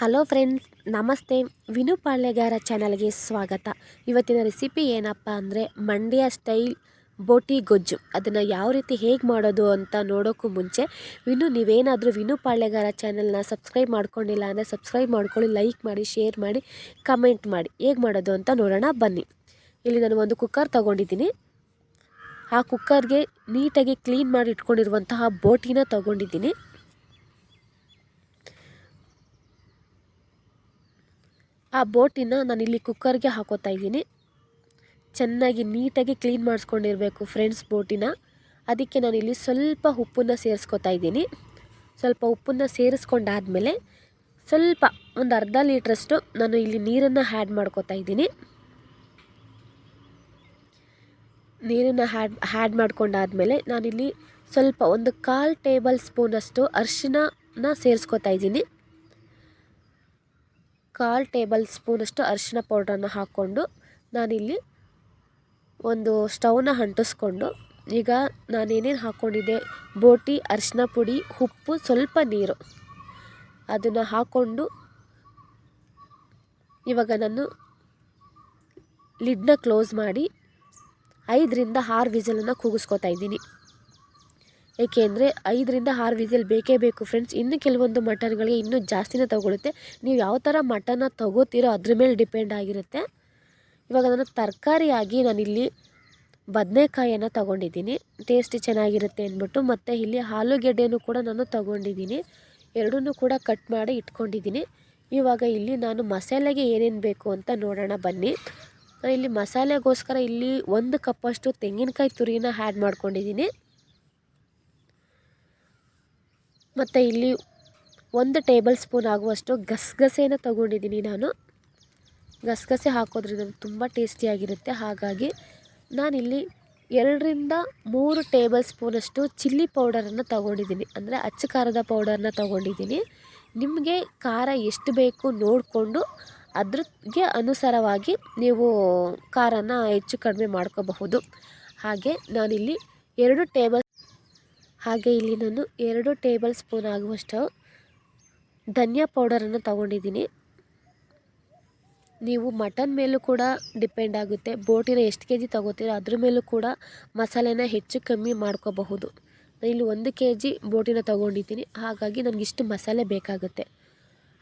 Hello friends, ನಮಸ್ತೆ. ವಿನು ಪಾಳ್ಯಗಾರ ಚಾನಲ್ಗೆ ಸ್ವಾಗತ. ಇವತ್ತಿನ ರೆಸಿಪಿ ಏನಪ್ಪ ಅಂದರೆ ಮಂಡ್ಯ ಸ್ಟೈಲ್ ಬೋಟಿ ಗೊಜ್ಜು. ಅದನ್ನು ಯಾವ ರೀತಿ ಹೇಗೆ ಮಾಡೋದು ಅಂತ ನೋಡೋಕ್ಕೂ ಮುಂಚೆ ವಿನು, ನೀವೇನಾದರೂ ವಿನು ಪಾಳ್ಯಗಾರ ಚಾನಲ್ನ ಸಬ್ಸ್ಕ್ರೈಬ್ ಮಾಡ್ಕೊಂಡಿಲ್ಲ ಅಂದರೆ ಸಬ್ಸ್ಕ್ರೈಬ್ ಮಾಡ್ಕೊಳ್ಳಿ, ಲೈಕ್ ಮಾಡಿ, ಶೇರ್ ಮಾಡಿ, ಕಮೆಂಟ್ ಮಾಡಿ. ಹೇಗೆ ಮಾಡೋದು ಅಂತ ನೋಡೋಣ, ಬನ್ನಿ. ಇಲ್ಲಿ ನಾನು ಒಂದು ಕುಕ್ಕರ್ ತೊಗೊಂಡಿದ್ದೀನಿ. ಆ ಕುಕ್ಕರ್ಗೆ ನೀಟಾಗಿ ಕ್ಲೀನ್ ಮಾಡಿ ಇಟ್ಕೊಂಡಿರುವಂತಹ ಬೋಟಿನ ತೊಗೊಂಡಿದ್ದೀನಿ. ಆ ಬೋಟಿನ ನಾನಿಲ್ಲಿ ಕುಕ್ಕರ್ಗೆ ಹಾಕೋತಾ ಇದ್ದೀನಿ. ಚೆನ್ನಾಗಿ ನೀಟಾಗಿ ಕ್ಲೀನ್ ಮಾಡಿಸ್ಕೊಂಡಿರಬೇಕು ಫ್ರೆಂಡ್ಸ್ ಬೋಟಿನ. ಅದಕ್ಕೆ ನಾನಿಲ್ಲಿ ಸ್ವಲ್ಪ ಉಪ್ಪನ್ನು ಸೇರಿಸ್ಕೊತಾ ಇದ್ದೀನಿ. ಸ್ವಲ್ಪ ಉಪ್ಪನ್ನು ಸೇರಿಸ್ಕೊಂಡಾದಮೇಲೆ ಸ್ವಲ್ಪ ಒಂದು ಅರ್ಧ ಲೀಟ್ರಷ್ಟು ನಾನು ಇಲ್ಲಿ ನೀರನ್ನು ಹ್ಯಾಡ್ ಮಾಡ್ಕೋತಾ ಇದ್ದೀನಿ. ನೀರನ್ನು ಹ್ಯಾಡ್ ಹ್ಯಾಡ್ ಮಾಡ್ಕೊಂಡಾದಮೇಲೆ ನಾನಿಲ್ಲಿ ಸ್ವಲ್ಪ ಒಂದು ಕಾಲು ಟೇಬಲ್ ಸ್ಪೂನಷ್ಟು ಅರಿಶಿನ ಸೇರಿಸ್ಕೊತಾ ಇದ್ದೀನಿ. ಕಾಲು ಟೇಬಲ್ ಸ್ಪೂನಷ್ಟು ಅರಿಶಿನ ಪೌಡ್ರನ್ನು ಹಾಕ್ಕೊಂಡು ನಾನಿಲ್ಲಿ ಒಂದು ಸ್ಟವ್ನ ಅಂಟಿಸ್ಕೊಂಡು ಈಗ ನಾನೇನೇನು ಹಾಕ್ಕೊಂಡಿದ್ದೆ? ಬೋಟಿ, ಅರಿಶಿನ ಪುಡಿ, ಉಪ್ಪು, ಸ್ವಲ್ಪ ನೀರು. ಅದನ್ನು ಹಾಕ್ಕೊಂಡು ಇವಾಗ ನಾನು ಲಿಡ್ನ ಕ್ಲೋಸ್ ಮಾಡಿ ಐದರಿಂದ ಆರು ವಿಸಲನ್ನು ಕೂಗಿಸ್ಕೊತಾ ಇದ್ದೀನಿ. ಏಕೆಂದರೆ ಐದರಿಂದ ಆರು ವಿಸಿಲ್ ಬೇಕೇ ಬೇಕು ಫ್ರೆಂಡ್ಸ್ ಇನ್ನು ಕೆಲವೊಂದು ಮಟನ್ಗಳಿಗೆ ಇನ್ನೂ ಜಾಸ್ತಿನೇ ತಗೊಳುತ್ತೆ. ನೀವು ಯಾವ ಥರ ಮಟನ್ನ ತಗೋತೀರೋ ಅದ್ರ ಮೇಲೆ ಡಿಪೆಂಡ್ ಆಗಿರುತ್ತೆ. ಇವಾಗ ನಾನು ತರಕಾರಿಯಾಗಿ ನಾನಿಲ್ಲಿ ಬದನೆಕಾಯನ್ನು ತಗೊಂಡಿದ್ದೀನಿ. ಟೇಸ್ಟಿ ಚೆನ್ನಾಗಿರುತ್ತೆ ಅಂದ್ಬಿಟ್ಟು ಮತ್ತು ಇಲ್ಲಿ ಆಲೂಗೆಡ್ಡೆನೂ ಕೂಡ ನಾನು ತಗೊಂಡಿದ್ದೀನಿ. ಎರಡನ್ನೂ ಕೂಡ ಕಟ್ ಮಾಡಿ ಇಟ್ಕೊಂಡಿದ್ದೀನಿ. ಇವಾಗ ಇಲ್ಲಿ ನಾನು ಮಸಾಲೆಗೆ ಏನೇನು ಬೇಕು ಅಂತ ನೋಡೋಣ ಬನ್ನಿ. ನಾನು ಇಲ್ಲಿ ಮಸಾಲೆಗೋಸ್ಕರ ಇಲ್ಲಿ ಒಂದು ಕಪ್ಪಷ್ಟು ತೆಂಗಿನಕಾಯಿ ತುರಿನ ಆ್ಯಡ್ ಮಾಡ್ಕೊಂಡಿದ್ದೀನಿ. ಮತ್ತು ಇಲ್ಲಿ ಒಂದು ಟೇಬಲ್ ಸ್ಪೂನ್ ಆಗುವಷ್ಟು ಗಸಗಸೆನ ತಗೊಂಡಿದ್ದೀನಿ ನಾನು. ಗಸಗಸೆ ಹಾಕೋದ್ರಿಂದ ತುಂಬ ಟೇಸ್ಟಿಯಾಗಿರುತ್ತೆ ಹಾಗಾಗಿ ನಾನಿಲ್ಲಿ ಎರಡರಿಂದ ಮೂರು ಟೇಬಲ್ ಸ್ಪೂನಷ್ಟು ಚಿಲ್ಲಿ ಪೌಡರನ್ನು ತಗೊಂಡಿದ್ದೀನಿ. ಅಂದರೆ ಅಚ್ಚ ಖಾರದ ಪೌಡರನ್ನ ತಗೊಂಡಿದ್ದೀನಿ. ನಿಮಗೆ ಖಾರ ಎಷ್ಟು ಬೇಕು ನೋಡಿಕೊಂಡು ಅದ್ರಿಗೆ ಅನುಸಾರವಾಗಿ ನೀವು ಖಾರನ ಹೆಚ್ಚು ಕಡಿಮೆ ಮಾಡ್ಕೋಬಹುದು. ಹಾಗೆ ನಾನಿಲ್ಲಿ ಎರಡು ಟೇಬಲ್ ಹಾಗೆ ಇಲ್ಲಿ ನಾನು ಎರಡು ಟೇಬಲ್ ಸ್ಪೂನ್ ಆಗುವಷ್ಟು ಧನಿಯಾ ಪೌಡರನ್ನು ತಗೊಂಡಿದ್ದೀನಿ. ನೀವು ಮಟನ್ ಮೇಲೂ ಕೂಡ ಡಿಪೆಂಡ್ ಆಗುತ್ತೆ. ಬೋಟಿನ ಎಷ್ಟು ಕೆ ಜಿ ತಗೋತೀರೋ ಅದ್ರ ಮೇಲೂ ಕೂಡ ಮಸಾಲೆನ ಹೆಚ್ಚು ಕಮ್ಮಿ ಮಾಡ್ಕೋಬಹುದು. ಇಲ್ಲಿ ಒಂದು ಕೆ ಜಿ ಬೋಟಿನ ತೊಗೊಂಡಿದ್ದೀನಿ. ಹಾಗಾಗಿ ನನಗಿಷ್ಟು ಮಸಾಲೆ ಬೇಕಾಗುತ್ತೆ.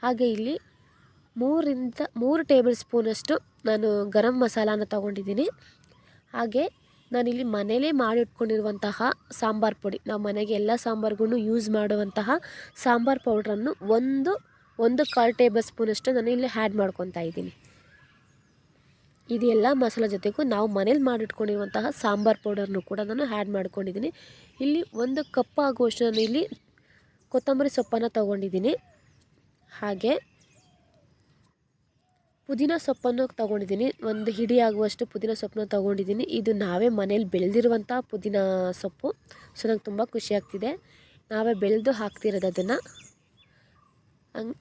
ಹಾಗೆ ಇಲ್ಲಿ ಮೂರಿಂದ ಮೂರು ಟೇಬಲ್ ಸ್ಪೂನಷ್ಟು ನಾನು ಗರಂ ಮಸಾಲಾನ ತೊಗೊಂಡಿದ್ದೀನಿ. ಹಾಗೆ ನಾನಿಲ್ಲಿ ಮನೇಲೇ ಮಾಡಿಟ್ಕೊಂಡಿರುವಂತಹ ಸಾಂಬಾರು ಪುಡಿ. ನಾವು ಮನೆಗೆ ಎಲ್ಲ ಸಾಂಬಾರ್ಗೂ ಯೂಸ್ ಮಾಡುವಂತಹ ಸಾಂಬಾರು ಪೌಡ್ರನ್ನು ಒಂದು ಒಂದು ಕಾಲು ಟೇಬಲ್ ಸ್ಪೂನಷ್ಟು ನಾನು ಇಲ್ಲಿ ಹ್ಯಾಡ್ ಮಾಡ್ಕೊತಾ ಇದ್ದೀನಿ. ಇದೆಲ್ಲ ಮಸಾಲೆ ಜೊತೆಗೂ ನಾವು ಮನೇಲಿ ಮಾಡಿಟ್ಕೊಂಡಿರುವಂತಹ ಸಾಂಬಾರು ಪೌಡರ್ನು ಕೂಡ ನಾನು ಹ್ಯಾಡ್ ಮಾಡ್ಕೊಂಡಿದ್ದೀನಿ. ಇಲ್ಲಿ ಒಂದು ಕಪ್ ಆಗುವಷ್ಟು ನಾನು ಇಲ್ಲಿ ಕೊತ್ತಂಬರಿ ಸೊಪ್ಪನ್ನು ತೊಗೊಂಡಿದ್ದೀನಿ. ಹಾಗೆ ಪುದೀನ ಸೊಪ್ಪನ್ನು ತೊಗೊಂಡಿದ್ದೀನಿ. ಒಂದು ಹಿಡಿ ಆಗುವಷ್ಟು ಪುದೀನ ಸೊಪ್ಪನ್ನ ತೊಗೊಂಡಿದ್ದೀನಿ. ಇದು ನಾವೇ ಮನೇಲಿ ಬೆಳೆದಿರುವಂಥ ಪುದೀನ ಸೊಪ್ಪು. ಸೊ, ನಂಗೆ ತುಂಬ ಖುಷಿ ಆಗ್ತಿದೆ ನಾವೇ ಬೆಳೆದು ಹಾಕ್ತಿರೋದು ಅದನ್ನು.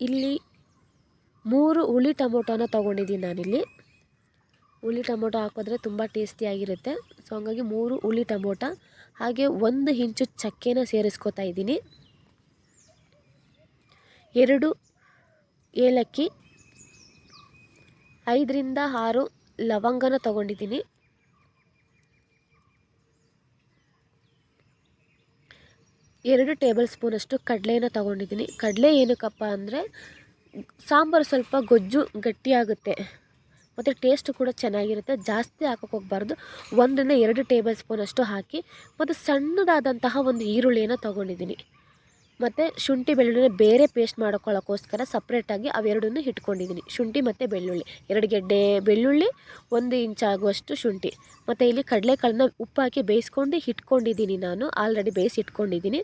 ಇಲ್ಲಿ ಮೂರು ಹುಳಿ ಟೊಮೊಟೊನ ತೊಗೊಂಡಿದ್ದೀನಿ ನಾನಿಲ್ಲಿ. ಹುಳಿ ಟೊಮೊಟೊ ಹಾಕೋದ್ರೆ ತುಂಬ ಟೇಸ್ಟಿಯಾಗಿರುತ್ತೆ. ಸೊ, ಹಂಗಾಗಿ ಮೂರು ಹುಳಿ ಟೊಮೊಟೊ, ಹಾಗೆ ಒಂದು ಇಂಚು ಚಕ್ಕೆನ ಸೇರಿಸ್ಕೊತಾ ಇದ್ದೀನಿ. ಎರಡು ಏಲಕ್ಕಿ ಐದರಿಂದ ಆರು ಲವಂಗನ ತಗೊಂಡಿದ್ದೀನಿ. ಎರಡು ಟೇಬಲ್ ಸ್ಪೂನಷ್ಟು ಕಡಲೆನ ತಗೊಂಡಿದ್ದೀನಿ. ಕಡಲೆ ಏನಕ್ಕಪ್ಪ ಅಂದರೆ ಸಾಂಬಾರು ಸ್ವಲ್ಪ ಗೊಜ್ಜು ಗಟ್ಟಿಯಾಗುತ್ತೆ. ಮತ್ತು ಟೇಸ್ಟ್ ಕೂಡ ಚೆನ್ನಾಗಿರುತ್ತೆ. ಜಾಸ್ತಿ ಹಾಕೋಕೆ ಹೋಗ್ಬಾರ್ದು. ಒಂದರಿಂದ ಎರಡು ಟೇಬಲ್ ಸ್ಪೂನಷ್ಟು ಹಾಕಿ, ಮತ್ತು ಸಣ್ಣದಾದಂತಹ ಒಂದು ಈರುಳ್ಳಿಯನ್ನು ತೊಗೊಂಡಿದ್ದೀನಿ. ಮತ್ತು ಶುಂಠಿ ಬೆಳ್ಳುಳ್ಳಿ ಬೇರೆ ಪೇಸ್ಟ್ ಮಾಡ್ಕೊಳ್ಳೋಕ್ಕೋಸ್ಕರ ಸಪ್ರೇಟಾಗಿ ಅವೆರಡನ್ನು ಇಟ್ಕೊಂಡಿದ್ದೀನಿ ಶುಂಠಿ ಮತ್ತು ಬೆಳ್ಳುಳ್ಳಿ. ಎರಡು ಗೆಡ್ಡೆ ಬೆಳ್ಳುಳ್ಳಿ, ಒಂದು ಇಂಚ್ ಆಗುವಷ್ಟು ಶುಂಠಿ. ಮತ್ತು ಇಲ್ಲಿ ಕಡಲೆಕಾಳನ್ನ ಉಪ್ಪು ಹಾಕಿ ಬೇಯಿಸ್ಕೊಂಡು ಇಟ್ಕೊಂಡಿದ್ದೀನಿ ನಾನು. ಆಲ್ರೆಡಿ ಬೇಯಿಸಿ ಇಟ್ಕೊಂಡಿದ್ದೀನಿ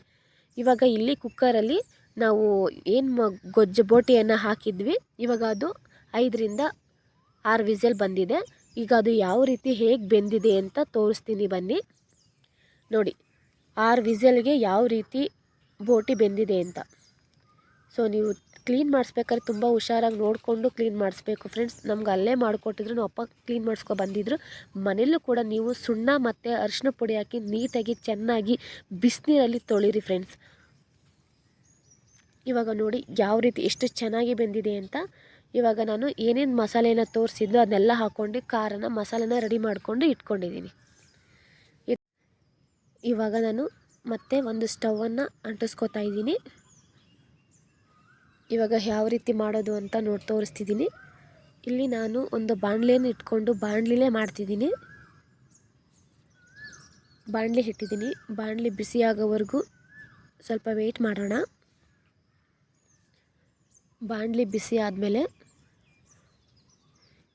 ಇವಾಗ ಇಲ್ಲಿ ಕುಕ್ಕರಲ್ಲಿ ನಾವು ಏನು ಗೊಜ್ಜು ಬೋಟಿಯನ್ನು ಹಾಕಿದ್ವಿ. ಇವಾಗ ಅದು ಐದರಿಂದ ಆರು ವಿಸಲ್ ಬಂದಿದೆ. ಈಗ ಅದು ಯಾವ ರೀತಿ ಹೇಗೆ ಬೆಂದಿದೆ ಅಂತ ತೋರಿಸ್ತೀನಿ ಬನ್ನಿ. ನೋಡಿ, ಆರು ವಿಸಲ್ಗೆ ಯಾವ ರೀತಿ ಬೋಟಿ ಬೆಂದಿದೆ ಅಂತ. ಸೊ ನೀವು ಕ್ಲೀನ್ ಮಾಡಿಸ್ಬೇಕಾದ್ರೆ ತುಂಬ ಹುಷಾರಾಗಿ ನೋಡಿಕೊಂಡು ಕ್ಲೀನ್ ಮಾಡಿಸ್ಬೇಕು ಫ್ರೆಂಡ್ಸ್ ನಮ್ಗೆ ಅಲ್ಲೇ ಮಾಡಿಕೊಟ್ಟಿದ್ರು ನಾವು ಅಪ್ಪ ಕ್ಲೀನ್ ಮಾಡಿಸ್ಕೊ ಬಂದಿದ್ರು. ಮನೆಯಲ್ಲೂ ಕೂಡ ನೀವು ಸುಣ್ಣ ಮತ್ತು ಅರಿಶಿನ ಪುಡಿ ಹಾಕಿ ನೀಟಾಗಿ ಚೆನ್ನಾಗಿ ಬಿಸಿನೀರಲ್ಲಿ ತೊಳಿರಿ ಫ್ರೆಂಡ್ಸ್ ಇವಾಗ ನೋಡಿ ಯಾವ ರೀತಿ ಎಷ್ಟು ಚೆನ್ನಾಗಿ ಬೆಂದಿದೆ ಅಂತ. ಇವಾಗ ನಾನು ಏನೇನು ಮಸಾಲೆನ ತೋರಿಸಿದ್ದು ಅದನ್ನೆಲ್ಲ ಹಾಕ್ಕೊಂಡು ಖಾರನ ಮಸಾಲೆನ ರೆಡಿ ಮಾಡಿಕೊಂಡು ಇಟ್ಕೊಂಡಿದ್ದೀನಿ. ಇವಾಗ ನಾನು ಮತ್ತೆ ಒಂದು ಸ್ಟವನ್ನು ಅಂಟಿಸ್ಕೋತಾ ಇದ್ದೀನಿ. ಇವಾಗ ಯಾವ ರೀತಿ ಮಾಡೋದು ಅಂತ ನೋಡಿ ತೋರಿಸ್ತಿದ್ದೀನಿ. ಇಲ್ಲಿ ನಾನು ಒಂದು ಬಾಣಲೆಯನ್ನು ಇಟ್ಕೊಂಡು ಬಾಣಲಿಲೇ ಮಾಡ್ತಿದ್ದೀನಿ. ಬಾಣಲಿ ಇಟ್ಟಿದ್ದೀನಿ. ಬಾಣಲಿ ಬಿಸಿ ಆಗೋವರೆಗೂ ಸ್ವಲ್ಪ ವೆಯ್ಟ್ ಮಾಡೋಣ. ಬಾಣಲಿ ಬಿಸಿ ಆದಮೇಲೆ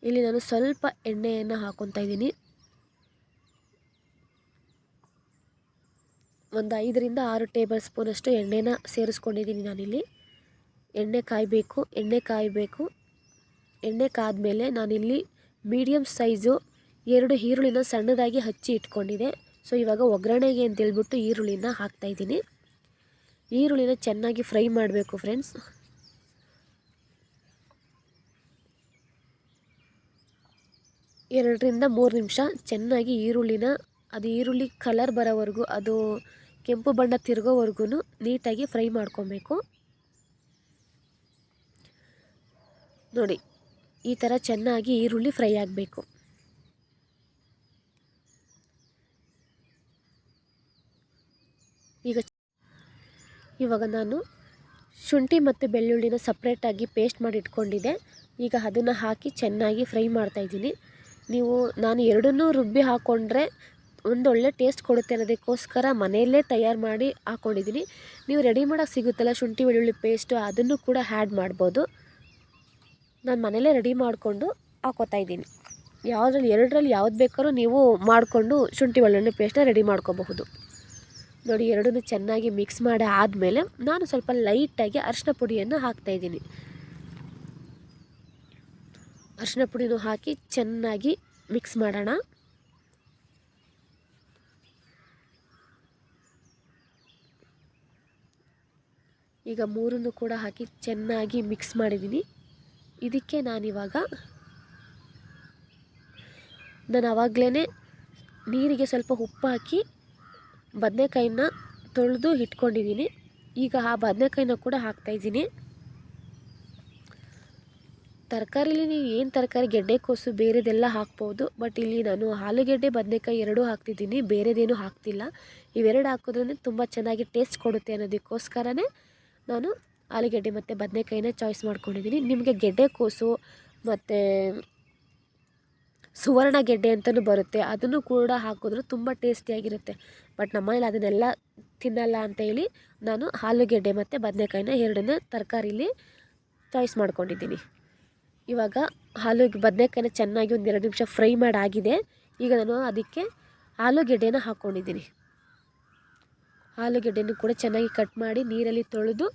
ಇಲ್ಲಿ ನಾನು ಸ್ವಲ್ಪ ಎಣ್ಣೆಯನ್ನು ಹಾಕ್ಕೊತಾ ಇದ್ದೀನಿ. ಒಂದು ಐದರಿಂದ ಆರು ಟೇಬಲ್ ಸ್ಪೂನಷ್ಟು ಎಣ್ಣೆನ ಸೇರಿಸ್ಕೊಂಡಿದ್ದೀನಿ ನಾನಿಲ್ಲಿ. ಎಣ್ಣೆ ಕಾಯಬೇಕು ಎಣ್ಣೆ ಕಾಯಬೇಕು. ಎಣ್ಣೆ ಕಾದ್ಮೇಲೆ ನಾನಿಲ್ಲಿ ಮೀಡಿಯಮ್ ಸೈಜು ಎರಡು ಈರುಳ್ಳಿನ ಸಣ್ಣದಾಗಿ ಹಚ್ಚಿ ಇಟ್ಕೊಂಡಿದೆ. ಸೊ, ಇವಾಗ ಒಗ್ಗರಣೆಗೆ ಅಂತೇಳ್ಬಿಟ್ಟು ಈರುಳ್ಳಿನ ಹಾಕ್ತಾಯಿದ್ದೀನಿ ಈರುಳ್ಳಿನ ಚೆನ್ನಾಗಿ ಫ್ರೈ ಮಾಡಬೇಕು ಫ್ರೆಂಡ್ಸ್. ಎರಡರಿಂದ ಮೂರು ನಿಮಿಷ ಚೆನ್ನಾಗಿ ಈರುಳ್ಳಿನ, ಅದು ಈರುಳ್ಳಿ ಕಲರ್ ಬರೋವರೆಗೂ ಅದು ಕೆಂಪು ಬಣ್ಣ ತಿರುಗೋವರೆಗೂ ನೀಟಾಗಿ ಫ್ರೈ ಮಾಡ್ಕೊಬೇಕು. ನೋಡಿ, ಈ ಥರ ಚೆನ್ನಾಗಿ ಈರುಳ್ಳಿ ಫ್ರೈ ಆಗಬೇಕು. ಈಗ ಇವಾಗ ನಾನು ಶುಂಠಿ ಮತ್ತು ಬೆಳ್ಳುಳ್ಳಿನ ಸಪ್ರೇಟಾಗಿ ಪೇಸ್ಟ್ ಮಾಡಿ ಇಟ್ಕೊಂಡಿದ್ದೆ. ಈಗ ಅದನ್ನು ಹಾಕಿ ಚೆನ್ನಾಗಿ ಫ್ರೈ ಮಾಡ್ತಾಯಿದ್ದೀನಿ ನೀವು ನಾನು ಎರಡನ್ನೂ ರುಬ್ಬಿ ಹಾಕ್ಕೊಂಡ್ರೆ ಒಂದೊಳ್ಳೆ ಟೇಸ್ಟ್ ಕೊಡುತ್ತೆ ಅನ್ನೋದಕ್ಕೋಸ್ಕರ ಮನೆಯಲ್ಲೇ ತಯಾರು ಮಾಡಿ ಹಾಕ್ಕೊಂಡಿದ್ದೀನಿ ನೀವು ರೆಡಿ ಮಾಡೋಕ್ಕೆ ಸಿಗುತ್ತಲ್ಲ ಶುಂಠಿ, ಬೆಳ್ಳುಳ್ಳಿ ಪೇಸ್ಟು ಅದನ್ನು ಕೂಡ ಹ್ಯಾಡ್ ಮಾಡ್ಬೋದು. ನಾನು ಮನೇಲೇ ರೆಡಿ ಮಾಡಿಕೊಂಡು ಹಾಕೋತಾ ಇದ್ದೀನಿ. ಯಾವುದ್ರಲ್ಲಿ, ಎರಡರಲ್ಲಿ ಯಾವ್ದು ಬೇಕಾದ್ರೂ ನೀವು ಮಾಡಿಕೊಂಡು ಶುಂಠಿ, ಬೆಳ್ಳುಳ್ಳಿ ಪೇಸ್ಟನ್ನ ರೆಡಿ ಮಾಡ್ಕೋಬಹುದು. ನೋಡಿ, ಎರಡನ್ನೂ ಚೆನ್ನಾಗಿ ಮಿಕ್ಸ್ ಮಾಡಿ ಆದಮೇಲೆ ನಾನು ಸ್ವಲ್ಪ ಲೈಟಾಗಿ ಅರಿಶಿನ ಪುಡಿಯನ್ನು ಹಾಕ್ತಾಯಿದ್ದೀನಿ ಅರಿಶಿನ ಪುಡಿನೂ ಹಾಕಿ ಚೆನ್ನಾಗಿ ಮಿಕ್ಸ್ ಮಾಡೋಣ. ಈಗ ಮೂರನ್ನು ಕೂಡ ಹಾಕಿ ಚೆನ್ನಾಗಿ ಮಿಕ್ಸ್ ಮಾಡಿದ್ದೀನಿ. ಇದಕ್ಕೆ ನಾನಿವಾಗ ನಾನು ಆವಾಗಲೇ ನೀರಿಗೆ ಸ್ವಲ್ಪ ಉಪ್ಪು ಹಾಕಿ ಬದನೆಕಾಯಿನ ತೊಳೆದು ಇಟ್ಕೊಂಡಿದ್ದೀನಿ. ಈಗ ಆ ಬದನೆಕಾಯಿನ ಕೂಡ ಹಾಕ್ತಾಯಿದ್ದೀನಿ ತರಕಾರಿಲಿ ನೀವು ಏನು ತರಕಾರಿ ಗೆಡ್ಡೆಕೋಸು ಬೇರೆದೆಲ್ಲ ಹಾಕ್ಬೋದು. ಬಟ್ ಇಲ್ಲಿ ನಾನು ಆಲೂಗೆಡ್ಡೆ, ಬದನೆಕಾಯಿ ಎರಡೂ ಹಾಕ್ತಿದ್ದೀನಿ. ಬೇರೆದೇನು ಹಾಕ್ತಿಲ್ಲ. ಇವೆರಡು ಹಾಕಿದ್ರೂ ತುಂಬ ಚೆನ್ನಾಗಿ ಟೇಸ್ಟ್ ಕೊಡುತ್ತೆ ಅನ್ನೋದಕ್ಕೋಸ್ಕರನೇ ನಾನು ಆಲೂಗೆಡ್ಡೆ ಮತ್ತು ಬದನೆಕಾಯಿನ ಚಾಯ್ಸ್ ಮಾಡ್ಕೊಂಡಿದ್ದೀನಿ. ನಿಮಗೆ ಗೆಡ್ಡೆಕೋಸು ಮತ್ತು ಸುವರ್ಣ ಗೆಡ್ಡೆ ಅಂತಲೂ ಬರುತ್ತೆ. ಅದನ್ನು ಕೂಡ ಹಾಕಿದ್ರು ತುಂಬ ಟೇಸ್ಟಿಯಾಗಿರುತ್ತೆ ಬಟ್ ನಮ್ಮನೇಲಿ ಅದನ್ನೆಲ್ಲ ತಿನ್ನಲ್ಲ ಅಂತ ಹೇಳಿ ನಾನು ಆಲೂಗೆಡ್ಡೆ ಮತ್ತು ಬದನೆಕಾಯಿನ ಎರಡನ್ನ ತರಕಾರಿಲಿ ಚಾಯ್ಸ್ ಮಾಡ್ಕೊಂಡಿದ್ದೀನಿ. ಇವಾಗ ಆಲೂ ಬದನೆಕಾಯಿನ ಚೆನ್ನಾಗಿ ಒಂದು ಎರಡು ನಿಮಿಷ ಫ್ರೈ ಮಾಡಾಗಿದೆ. ಈಗ ನಾನು ಅದಕ್ಕೆ ಆಲೂಗೆಡ್ಡೆನ ಹಾಕ್ಕೊಂಡಿದ್ದೀನಿ ಆಲೂಗೆಡ್ಡೆನೂ ಕೂಡ ಚೆನ್ನಾಗಿ ಕಟ್ ಮಾಡಿ ನೀರಲ್ಲಿ ತೊಳೆದು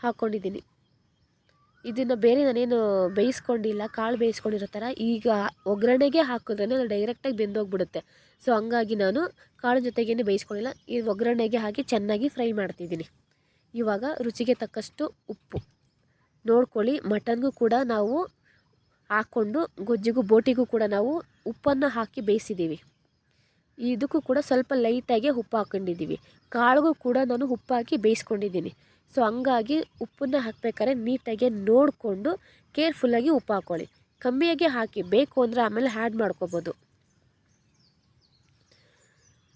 ಹಾಕ್ಕೊಂಡಿದ್ದೀನಿ ಇದನ್ನು ಬೇರೆ ನಾನೇನು ಬೇಯಿಸ್ಕೊಂಡಿಲ್ಲ, ಕಾಳು ಬೇಯಿಸ್ಕೊಂಡಿರೋ ಥರ ಈಗ ಒಗ್ಗರಣೆಗೆ ಹಾಕಿದ್ರೆ ಅದು ಡೈರೆಕ್ಟಾಗಿ ಬೆಂದೋಗ್ಬಿಡುತ್ತೆ. ಸೊ ಹಂಗಾಗಿ ನಾನು ಕಾಳು ಜೊತೆಗೇನೆ ಬೇಯಿಸ್ಕೊಂಡಿಲ್ಲ, ಈ ಒಗ್ಗರಣೆಗೆ ಹಾಕಿ ಚೆನ್ನಾಗಿ ಫ್ರೈ ಮಾಡ್ತಿದ್ದೀನಿ. ಇವಾಗ ರುಚಿಗೆ ತಕ್ಕಷ್ಟು ಉಪ್ಪು. ನೋಡ್ಕೊಳ್ಳಿ, ಮಟನ್ಗೂ ಕೂಡ ನಾವು ಹಾಕ್ಕೊಂಡು, ಗೊಜ್ಜಿಗೂ, ಬೋಟಿಗೂ ಕೂಡ ನಾವು ಉಪ್ಪನ್ನು ಹಾಕಿ ಬೇಯಿಸಿದ್ದೀವಿ. ಇದಕ್ಕೂ ಕೂಡ ಸ್ವಲ್ಪ ಲೈಟಾಗಿ ಉಪ್ಪು ಹಾಕ್ಕೊಂಡಿದ್ದೀವಿ ಕಾಳಿಗೂ ಕೂಡ ನಾನು ಉಪ್ಪು ಹಾಕಿ ಬೇಯಿಸ್ಕೊಂಡಿದ್ದೀನಿ. ಸೊ ಹಂಗಾಗಿ ಉಪ್ಪನ್ನ ಹಾಕಬೇಕಾದ್ರೆ ನೀಟಾಗಿ ನೋಡಿಕೊಂಡು ಕೇರ್ಫುಲ್ಲಾಗಿ ಉಪ್ಪು ಹಾಕ್ಕೊಳ್ಳಿ ಕಮ್ಮಿಯಾಗಿ ಹಾಕಿ, ಬೇಕು ಅಂದರೆ ಆಮೇಲೆ ಹ್ಯಾಡ್ ಮಾಡ್ಕೋಬೋದು.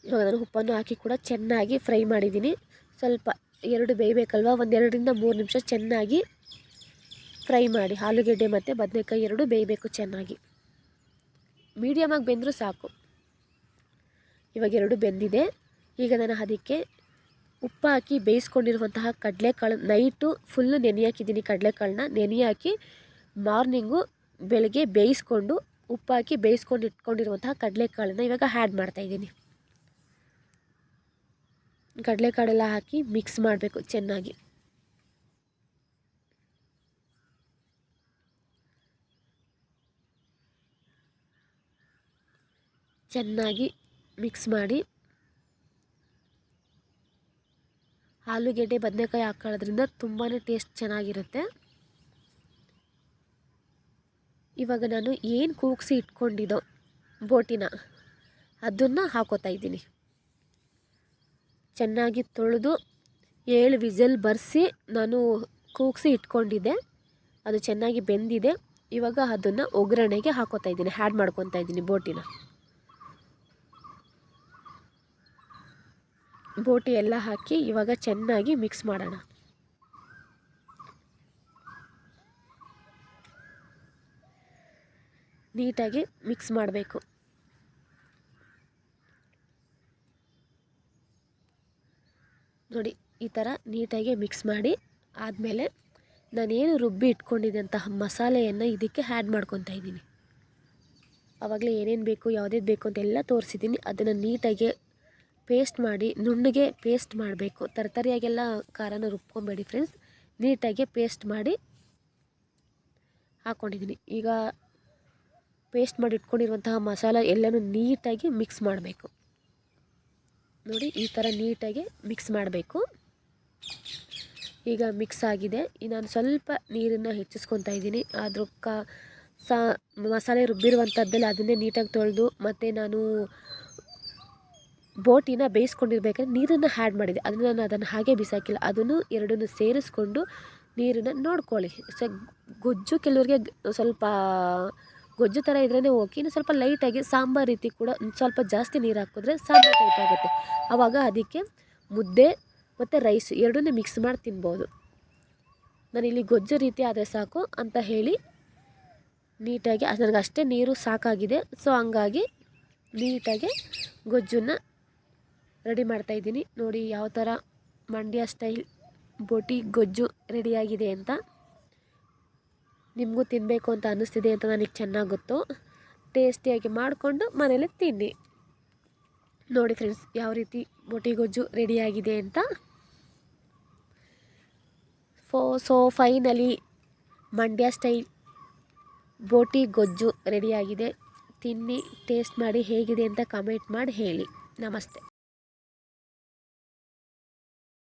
ಇವಾಗ ನಾನು ಉಪ್ಪನ್ನು ಹಾಕಿ ಕೂಡ ಚೆನ್ನಾಗಿ ಫ್ರೈ ಮಾಡಿದ್ದೀನಿ. ಸ್ವಲ್ಪ ಎರಡು ಬೇಯಬೇಕಲ್ವ? ಒಂದು ಎರಡರಿಂದ ಮೂರು ನಿಮಿಷ ಚೆನ್ನಾಗಿ ಫ್ರೈ ಮಾಡಿ. ಆಲೂಗೆಡ್ಡೆ ಮತ್ತು ಬದನೆಕಾಯಿ ಎರಡು ಬೇಯಬೇಕು ಚೆನ್ನಾಗಿ. ಮೀಡಿಯಮಾಗಿ ಬೆಂದರೂ ಸಾಕು. ಇವಾಗ ಎರಡು ಬೆಂದಿದೆ. ಈಗ ನಾನು ಅದಕ್ಕೆ ಉಪ್ಪು ಹಾಕಿ ಬೇಯಿಸ್ಕೊಂಡಿರುವಂತಹ ಕಡಲೆಕಾಳು ನೈಟು ಫುಲ್ಲು ನೆನೆ ಹಾಕಿದ್ದೀನಿ ಕಡಲೆಕಾಳನ್ನ. ನೆನೆ ಹಾಕಿ ಮಾರ್ನಿಂಗು ಬೆಳಗ್ಗೆ ಬೇಯಿಸ್ಕೊಂಡು ಉಪ್ಪು ಹಾಕಿ ಬೇಯಿಸ್ಕೊಂಡು ಇಟ್ಕೊಂಡಿರುವಂತಹ ಕಡಲೆಕಾಳನ್ನ ಇವಾಗ ಹ್ಯಾಡ್ ಮಾಡ್ತಾಯಿದ್ದೀನಿ ಕಡಲೆಕಾಳೆಲ್ಲ ಹಾಕಿ ಮಿಕ್ಸ್ ಮಾಡಬೇಕು ಚೆನ್ನಾಗಿ. ಚೆನ್ನಾಗಿ ಮಿಕ್ಸ್ ಮಾಡಿ ಆಲೂಗೆಡ್ಡೆ, ಬದನೆಕಾಯಿ ಹಾಕೊಳ್ಳೋದ್ರಿಂದ ತುಂಬಾ ಟೇಸ್ಟ್ ಚೆನ್ನಾಗಿರುತ್ತೆ. ಇವಾಗ ನಾನು ಏನು ಕೂಗಿಸಿ ಇಟ್ಕೊಂಡಿದ್ದೋ ಬೋಟಿನ ಅದನ್ನು ಹಾಕೋತಾ ಇದ್ದೀನಿ. ಚೆನ್ನಾಗಿ ತೊಳೆದು ಏಳು ವಿಸಲ್ ಬರೆಸಿ ನಾನು ಕೂಗಿಸಿ ಇಟ್ಕೊಂಡಿದ್ದೆ. ಅದು ಚೆನ್ನಾಗಿ ಬೆಂದಿದೆ. ಇವಾಗ ಅದನ್ನು ಒಗ್ಗರಣೆಗೆ ಹಾಕೋತಾ ಇದ್ದೀನಿ ಹ್ಯಾಡ್ ಮಾಡ್ಕೊತಾ ಇದ್ದೀನಿ ಬೋಟಿನ. ಬೋಟಿ ಎಲ್ಲ ಹಾಕಿ ಇವಾಗ ಚೆನ್ನಾಗಿ ಮಿಕ್ಸ್ ಮಾಡೋಣ. ನೀಟಾಗಿ ಮಿಕ್ಸ್ ಮಾಡಬೇಕು. ನೋಡಿ, ಈ ಥರ ನೀಟಾಗಿ ಮಿಕ್ಸ್ ಮಾಡಿ ಆದಮೇಲೆ ನಾನೇನು ರುಬ್ಬಿ ಇಟ್ಕೊಂಡಿದ್ದಂತಹ ಮಸಾಲೆಯನ್ನು ಇದಕ್ಕೆ ಆ್ಯಡ್ ಮಾಡ್ಕೊತಾ ಇದ್ದೀನಿ. ಆವಾಗಲೇ ಏನೇನು ಬೇಕು, ಯಾವುದೇದು ಬೇಕು ಅಂತೆಲ್ಲ ತೋರಿಸಿದ್ದೀನಿ. ಅದನ್ನು ನೀಟಾಗಿ ಪೇಸ್ಟ್ ಮಾಡಿ ನುಣ್ಣಗೆ ಪೇಸ್ಟ್ ಮಾಡಬೇಕು. ತರತರಿಯಾಗೆಲ್ಲ ಖಾರನ ರುಬ್ಕೊಬೇಡಿ ಫ್ರೆಂಡ್ಸ್ ನೀಟಾಗಿ ಪೇಸ್ಟ್ ಮಾಡಿ ಹಾಕ್ಕೊಂಡಿದ್ದೀನಿ ಈಗ ಪೇಸ್ಟ್ ಮಾಡಿ ಇಟ್ಕೊಂಡಿರುವಂತಹ ಮಸಾಲ ಎಲ್ಲನೂ ನೀಟಾಗಿ ಮಿಕ್ಸ್ ಮಾಡಬೇಕು. ನೋಡಿ ಈ ಥರ ನೀಟಾಗಿ ಮಿಕ್ಸ್ ಮಾಡಬೇಕು. ಈಗ ಮಿಕ್ಸ್ ಆಗಿದೆ. ನಾನು ಸ್ವಲ್ಪ ನೀರನ್ನು ಹೆಚ್ಚಿಸ್ಕೊತಾ ಇದ್ದೀನಿ. ಆದರೂ ಕ ಸಾ ಮಸಾಲೆ ರುಬ್ಬಿರುವಂಥದ್ದಲ್ಲಿ ಅದನ್ನೇ ನೀಟಾಗಿ ತೊಳೆದು ಮತ್ತು ನಾನು ಬೋಟಿನ ಬೇಯಿಸ್ಕೊಂಡಿರ್ಬೇಕಾದ್ರೆ ನೀರನ್ನು ಹ್ಯಾಡ್ ಮಾಡಿದೆ. ಅದನ್ನು ನಾನು ಅದನ್ನು ಹಾಗೆ ಬಿಸಾಕಿಲ್ಲ. ಅದನ್ನು ಎರಡನ್ನು ಸೇರಿಸ್ಕೊಂಡು ನೀರನ್ನು ನೋಡ್ಕೊಳ್ಳಿ. ಸೊ ಗೊಜ್ಜು ಕೆಲವರಿಗೆ ಸ್ವಲ್ಪ, ಗೊಜ್ಜು ಥರ ಇದ್ರೇ ಓಕೆ ಇನ್ನು ಸ್ವಲ್ಪ ಲೈಟಾಗಿ ಸಾಂಬಾರು ರೀತಿ ಕೂಡ ಸ್ವಲ್ಪ ಜಾಸ್ತಿ ನೀರು ಹಾಕಿದ್ರೆ ಸಾಂಬಾರು ಟೈಪ್ ಆಗುತ್ತೆ. ಆವಾಗ ಅದಕ್ಕೆ ಮುದ್ದೆ ಮತ್ತು ರೈಸ್ ಎರಡನ್ನೂ ಮಿಕ್ಸ್ ಮಾಡಿ ತಿನ್ಬೋದು. ನಾನಿಲ್ಲಿ ಗೊಜ್ಜು ರೀತಿ ಆದರೆ ಸಾಕು ಅಂತ ಹೇಳಿ ನೀಟಾಗಿ ನನಗೆ ಅಷ್ಟೇ ನೀರು ಸಾಕಾಗಿದೆ. ಸೊ ಹಂಗಾಗಿ ನೀಟಾಗಿ ಗೊಜ್ಜನ್ನು ರೆಡಿ ಮಾಡ್ತಾಯಿದ್ದೀನಿ ನೋಡಿ ಯಾವ ಥರ ಮಂಡ್ಯ ಸ್ಟೈಲ್ ಬೋಟಿ ಗೊಜ್ಜು ರೆಡಿಯಾಗಿದೆ ಅಂತ. ನಿಮಗೂ ತಿನ್ನಬೇಕು ಅಂತ ಅನ್ನಿಸ್ತಿದೆ ಅಂತ ನನಗೆ ಚೆನ್ನಾಗಿ ಗೊತ್ತು. ಟೇಸ್ಟಿಯಾಗಿ ಮಾಡಿಕೊಂಡು ಮನೇಲಿ ತಿನ್ನಿ. ನೋಡಿ ಫ್ರೆಂಡ್ಸ್ ಯಾವ ರೀತಿ ಬೋಟಿ ಗೊಜ್ಜು ರೆಡಿಯಾಗಿದೆ ಅಂತ. ಫೋ ಸೊ ಫೈನಲಿ ಮಂಡ್ಯ ಸ್ಟೈಲ್ ಬೋಟಿ ಗೊಜ್ಜು ರೆಡಿಯಾಗಿದೆ ತಿನ್ನಿ ಟೇಸ್ಟ್ ಮಾಡಿ ಹೇಗಿದೆ ಅಂತ ಕಮೆಂಟ್ ಮಾಡಿ ಹೇಳಿ. ನಮಸ್ತೆ.